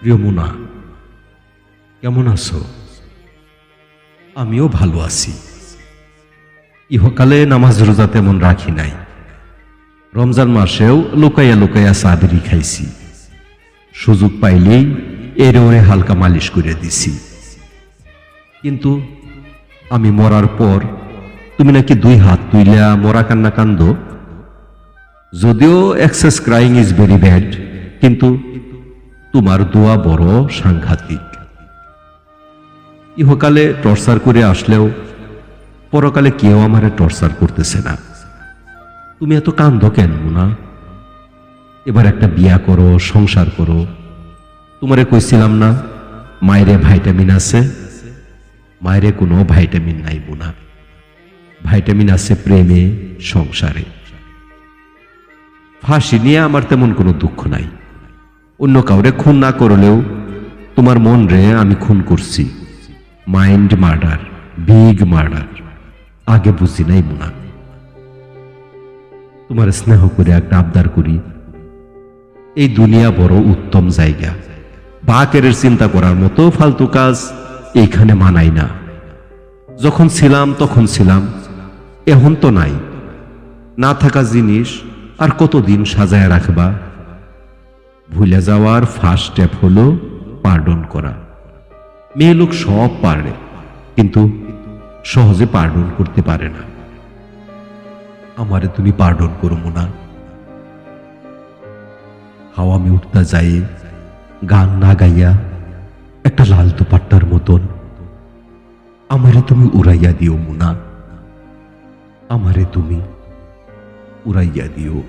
প্রিয় মুনা, কেমন আছো? আমিও ভালো আছি। ইহকালে নামাজ রোজা তেমন রাখি নাই। রমজান মাসেও লুকাইয়া লুকাইয়া সাবেরি খাইছি। সুযোগ পাইলেই এরে ওরে হালকা মালিশ করে দিছি। কিন্তু আমি মরার পর তুমি নাকি দুই হাত তুইলা মরা কান্না কান্দ? যদিও excess crying is very bad কিন্তু তোমার দোয়া বড় সাংঘাতিক। ইহকালে টর্চার করে আসলেও পরকালে কেউ আমারে টর্চার করতেছে না। তুমি এত কান্দ কেন না এবার একটা বিয়া করো, সংসার করো। তোমারে কইছিলাম না, মায়েরে ভাইটামিন আছে? মায়েরে কোনো ভাইটামিন নাই বোনা ভাইটামিন আছে প্রেমে, সংসারে। ফাঁসি নিয়ে আমার তেমন কোনো দুঃখ নাই। অন্য কাউরে খুন না করলেও তোমার মন রে আমি খুন করছি। Mind murder, big murder. আগে বুঝি নাই মুনা। তোমার স্নেহ করে একটা আবদার করি। এই দুনিয়া বড় উত্তম জায়গা। বাকের চিন্তা করার মতো ফালতু কাজ এইখানে মানাই না। যখন ছিলাম তখন ছিলাম, এখন তো নাই। না থাকা জিনিস আর কতদিন সাজায় রাখবা? ভুলে যাওয়ার ফার্স্ট স্টেপ হলো পার্ডন করা। মেয়ে লোক সব পারে কিন্তু সহজে পার্ডন করতে পারে না। আমারে তুমি পার্ডন করো না হাওয়া আমি উঠতা যাই গান না গাইয়া একটা লাল দুপাট্টার মতন। আমারে তুমি উড়াইয়া দিও মুনা। আমারে তুমি উড়াইয়া দিও।